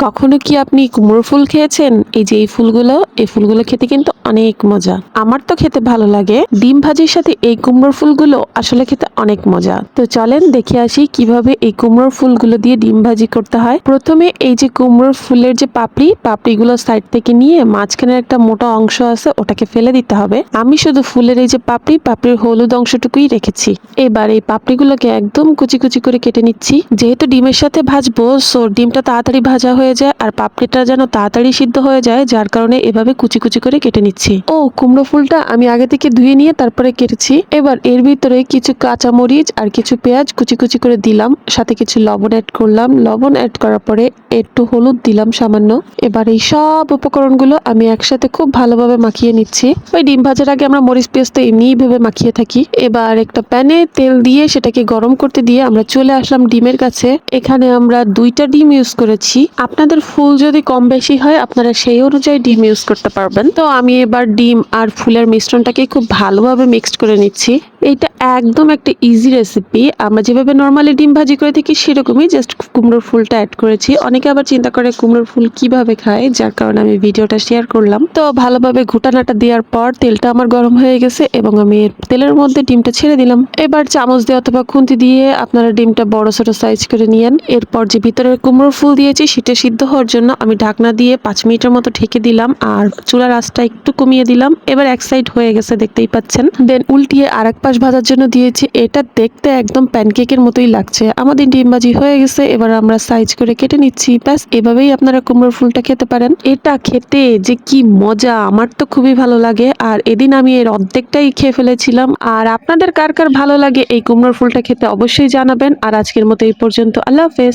কখনো কি আপনি কুমড়ো ফুল খেয়েছেন? এই যে এই ফুলগুলো এই ফুলগুলো খেতে কিন্তু অনেক মজা। আমার তো খেতে ভালো লাগে। ডিম ভাজির সাথে এই কুমড়োর ফুলগুলো আসলে খেতে অনেক মজা। তো চলেন দেখে আসি কীভাবে এই কুমড়োর ফুলগুলো দিয়ে ডিম ভাজি করতে হয়। প্রথমে এই যে কুমড়োর ফুলের যে পাপড়ি, পাপড়িগুলো সাইড থেকে নিয়ে মাঝখানে একটা মোটা অংশ আছে, ওটাকে ফেলে দিতে হবে। আমি শুধু ফুলের এই যে পাপড়ি, পাপড়ির হলুদ অংশটুকুই রেখেছি। এবার এই পাপড়িগুলোকে একদম কুচি কুচি করে কেটে নিচ্ছি। যেহেতু ডিমের সাথে ভাজবো, সো ডিমটা তাড়াতাড়ি ভাজা হয়ে যায়, আর পাপড়িটা যেন তাড়াতাড়ি সিদ্ধ হয়ে যায়, যার কারণে এভাবে কুচি কুচি করে কেটে নিচ্ছি। ও, কুমড়ো ফুলটা আমি আগে থেকে ধুয়ে নিয়ে তারপরে কেটেছি। এবার এর ভিতরে কিছু কাঁচা মরিচ আর কিছু পেঁয়াজ কুচি কুচি করে দিলাম। সাথে কিছু লবণ অ্যাড করলাম। লবণ অ্যাড করার পরে একটু হলুদ দিলাম সামান্য। এবার এই সব উপকরণগুলো আমি একসাথে খুব ভালোভাবে মাখিয়ে নিচ্ছি। ওই ডিম ভাজার আগে আমরা মরিচ পেঁয়াজ তো এমনিই ভেবে মাখিয়ে থাকি। এবার একটা প্যানে তেল দিয়ে সেটাকে গরম করতে দিয়ে আমরা চলে আসলাম ডিমের কাছে। এখানে আমরা দুইটা ডিম ইউজ করেছি। আপনাদের ফুল যদি কম বেশি হয়, আপনারা সেই অনুযায়ী ডিম ইউজ করতে পারবেন। তো আমি এবার ডিম আর ফুলের মিশ্রণটাকে খুব ভালোভাবে মিক্সড করে নিচ্ছি। এইটা একদম একটা ইজি রেসিপি আমরা যেভাবে নর্মালি ডিম ভাজি করে থাকি সেরকমই জাস্ট কুমড়োর ফুলটা অ্যাড করেছি। অনেকে আবার চিন্তা করে কুমড়োর ফুল কীভাবে খায়, যার কারণে আমি ভিডিওটা শেয়ার করলাম। তো ভালোভাবে ঘুটানাটা দেওয়ার পর তেলটা আমার গরম হয়ে গেছে এবং আমি তেলের মধ্যে ডিমটা ছেড়ে দিলাম। এবার চামচ দিয়ে অথবা খুন্তি দিয়ে আপনারা ডিমটা বড় ছোট সাইজ করে নিয়েন। এরপর যে ভিতরের কুমড়োর ফুল দিয়েছি সেটা সিদ্ধ হওয়ার জন্য আমি ঢাকনা দিয়ে পাঁচ মিনিটের মতো ঢেকে দিলাম আর চুলার আঁচটা একটু কমিয়ে দিলাম। এবার এক সাইড হয়ে গেছে, দেখতেই পাচ্ছেন। দেন উল্টিয়ে আর এক পাশ ভাজার জন্য দিয়েছি। এটা দেখতে একদম প্যানকেকের মতোই লাগছে। আমাদের ডিম ভাজি হয়ে গেছে, এবার আমরা সাইজ করে কেটে নিচ্ছি। ব্যাস, এভাবেই আপনারা কুমড়োর ফুলটা খেতে পারেন। এটা খেতে যে কি মজা, আমার তো খুবই ভালো লাগে। আর এদিন আমি এর অর্ধেকটাই খেয়ে ফেলেছিলাম। আর আপনাদের কার কার ভালো লাগে এই কুমড়োর ফুলটা খেতে অবশ্যই জানাবেন। আর আজকের মতো এই পর্যন্ত। আল্লাহ হাফেজ।